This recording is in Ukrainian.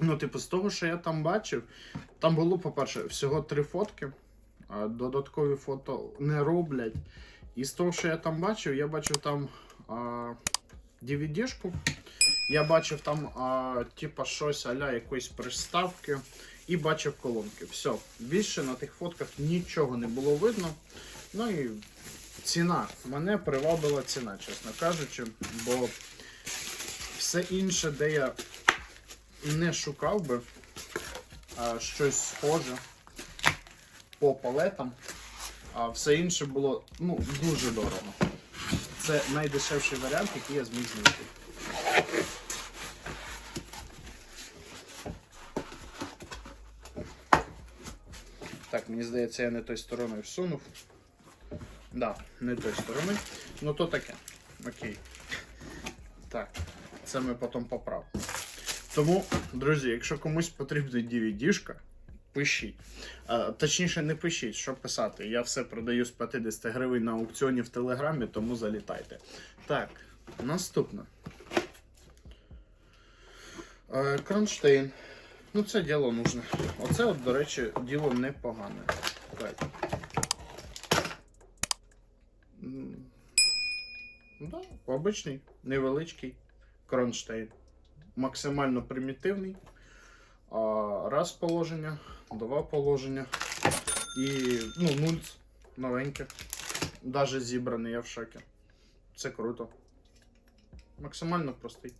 Ну, типу, з того, що я там бачив, там було, по-перше, всього три фотки. Додаткові фото не роблять. І з того, що я там бачив, я бачив там DVD-шку. Я бачив там, а, типа, щось аля якоїсь приставки. І бачив колонки. Все. Більше на тих фотках нічого не було видно. Ну і ціна. Мене привабила ціна, чесно кажучи, бо все інше, де я не шукав би а, щось схоже по палетам, а все інше було ну, дуже дорого. Це найдешевший варіант, який я зміг знайти. Так, мені здається, я не той стороною всунув. Да, не той сторони. Ну то таке. Окей. Так, це ми потім поправимо. Тому, друзі, якщо комусь потрібна DVD-шка, пишіть. А, точніше, не пишіть, що писати. Я все продаю з 50 гривень на аукціоні в Телеграмі, тому залітайте. Так, наступне. Е, Кронштейн. Ну, це діло нужне. Оце, от, до речі, діло непогане. Так. Да, обичний, невеличкий кронштейн. Максимально примітивний. Раз положення, два положення. І ну, нульц новеньке. Навіть зібраний, я в шокі. Це круто. Максимально простий.